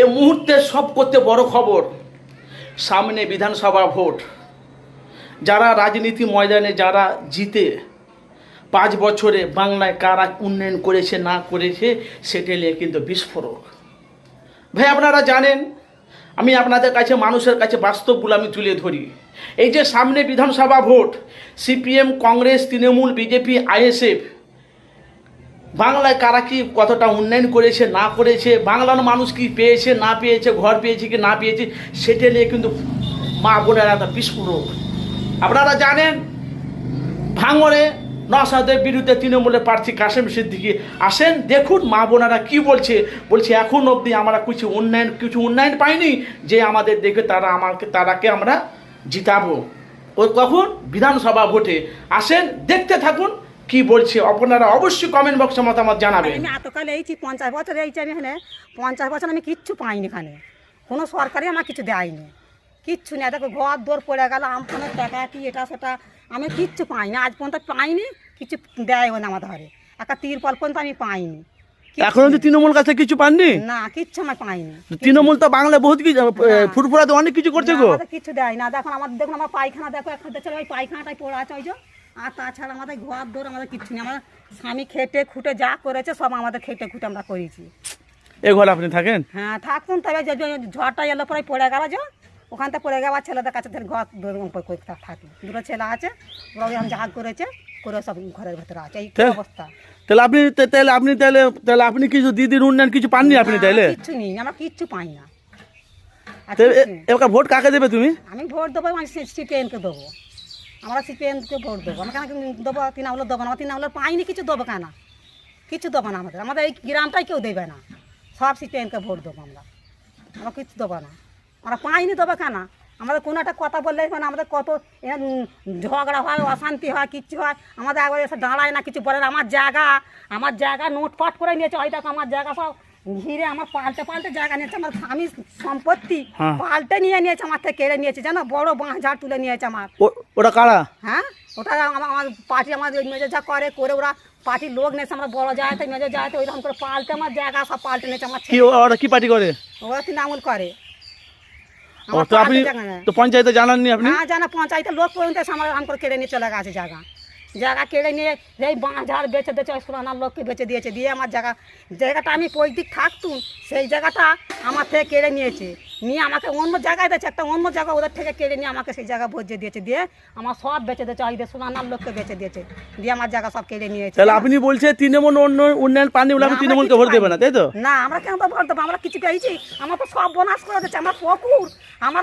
এ মুহূর্তে সব করতে বড় খবর। সামনে বিধানসভা ভোট। যারা রাজনীতি ময়দানে, যারা জিতে পাঁচ বছরে বাংলায় কারা উন্নয়ন করেছে, না করেছে, সেটা নিয়ে কিন্তু বিস্ফোরক। ভাই, আপনারা জানেন, আমি আপনাদের কাছে, মানুষের কাছে বাস্তবগুলো আমি তুলে ধরি। এই যে সামনে বিধানসভা vote, CPM, Congress, Trinamool, BJP, ISF বাংলায় কারা কি কতটা উন্নয়ন করেছে, না করেছে, বাংলার মানুষ কি পেয়েছে, না পেয়েছে, ঘর পেয়েছে কি না পেয়েছে, সেটা নিয়ে কিন্তু মা বোনেরা একটা বিস্ফোরক। আপনারা জানেন ভাঙরে নসাদের বিরুদ্ধে তৃণমূলের প্রার্থী কাশেম সিদ্দিকি আসেন। দেখুন মা বোনেরা কী বলছে বলছে, এখন অবধি আমরা কিছু উন্নয়ন কিছু উন্নয়ন পাইনি যে আমাদের দেখে তারা আমাকে, তারাকে আমরা জিতাবো। ও কখন? বিধানসভা ভোটে। আসেন, দেখতে থাকুন কি বলছে? আপনারা অবশ্যই কমেন্ট বক্সে মতামত জানাবেন। আমি এতকাল এইছি পঞ্চাশ বছর এইছি আমি এখানে। পঞ্চাশ বছর আমি কিচ্ছু পাইনি এখানে। কোনো সরকারি আমার কিছু দেয়নি। কিচ্ছু নেই। দেখো ঘর দৌড় পড়ে গেল আমফানের টাকা কি এটা সেটা আমি কিচ্ছু পাইনি। আজ পর্যন্ত পাইনি কিছু দেয় না আমার ধরে। একটা তিরপল পর্যন্ত আমি পাইনি। এখন অবধি তৃণমূল কাছে কিছু পাননি? না কিচ্ছু আমার পাইনি। তৃণমূল তো বাংলায় বহুত কিছু ফুটফুরাতে অনেক কিছু করছে গো। কিছু দেয় না। দেখুন আমাদের দেখুন আমার পায়খানা দেখো এখন দেখছে ওই পায়খানাটাই পড়ে আছে ওই যে। আর তাছাড়া আমাদের ঘর দৌড় আমাদের কিচ্ছু নেই। আমার স্বামী খেটে খুঁটে যা করেছে সব আমাদের খেটে খুঁটে আমরা করেছি। এ ঘরে আপনি থাকেন? হ্যাঁ থাকতুন তবে যে ঝড়টা এলো পরে পড়ে গেল যে ওখান থেকে পড়ে যাওয়ার ছেলেদের কাছে তাহলে ঘর থাকি দুটো ছেলে আছে ওরা এখন যা করেছে করে সব ঘরের ভেতরে আছে। এই কি অবস্থা? তাহলে আপনি তাহলে আপনি তাহলে তাহলে আপনি কিছু দিদির উন্নয়ন কিছু পাননি আপনি না, তাইলে? কিচ্ছু নেই আমরা কিচ্ছু পাই না। তাহলে। এবার ভোট কাকে দেবে তুমি? আমি ভোট দেবো আমি সিপিএমকে দেবো। আমরা সিপিএমকে ভোট দেবো, আমরা কেন দেবো? তৃণমূল দেবো না তৃণমূল পাইনি, কিছু দেবো কেন? কিছু দেবো না আমাদের আমাদের এই গ্রামটাই কেউ দেবে না। সব সিপিএমকে ভোট দেবো আমরা। আমরা কিছু দেবো না। আমরা পাইনি দেবো কেন? আমাদের কোনো একটা কথা বললে মানে আমাদের কত ঝগড়া হয়, অশান্তি হয়, কিচ্ছু হয়। আমাদের একবার এসে দাঁড়ায় না, কিছু বলে আমার জায়গা আমার জায়গা নোটপাট করে নিয়েছে। ওই দেখো, আমার জায়গা সব ঘিরে আমার পাল্টে পাল্টে জায়গা নিয়েছে আমার স্বামী সম্পত্তি হ্যাঁ। পাল্টে নিয়ে নিয়েছে আমার থেকে কেড়ে নিয়েছে জানো? বড় বাঁশ ঝাড় তুলে নিয়েছে আমার। ওটা কারা? হ্যাঁ? ওটা আমার আমার পার্টি আমার মেজর যা করে করে ওরা পার্টির লোক নিয়েছে আমরা বড় জায়গাতে মেজর জায়গাতে ওইরকম করে পাল্টে আমার জায়গা সব পাল্টে নিয়েছে আমার কি ওরা কি পার্টি করে? ওরা তৃণমূল করে। তো আপনি। তো পঞ্চায়েতে জানাননি আপনি? না জানা পঞ্চায়েতের লোক পর্যন্ত আমার আম করে কেড়ে নিয়ে চলে গেছে জায়গা। জায়গা কেড়ে নিয়ে যেই বাঁ বেঁচে বেচে দিয়েছে ওই সুরানার লোককে বেচে দিয়েছে দিয়ে আমার জায়গা জায়গাটা আমি পৈতৃক থাকতুম সেই জায়গাটা আমার থেকে কেড়ে নিয়েছে। নিয়ে আমাকে অন্য জায়গায় দিয়েছে একটা অন্য জায়গা ওদের থেকে কেড়ে নিয়ে আমাকে সেই জায়গা ভোজে দিয়েছে দিয়ে আমার সব বেঁচে দিয়েছে ওই যে সুরানার লোককে বেচে দিয়েছে দিয়ে আমার জায়গা সব কেড়ে নিয়েছে। তাহলে আপনি বলছে তৃণমূল অন্য উন্নয়ন পাননি বলে আমরা তৃণমূলকে ভোট দেবে না তাই তো? না আমরা কেন তো ভোট দেবো? আমরা কিছু পেয়েছি আমার তো সব বোনাস করে দিচ্ছে আমার পুকুর আমার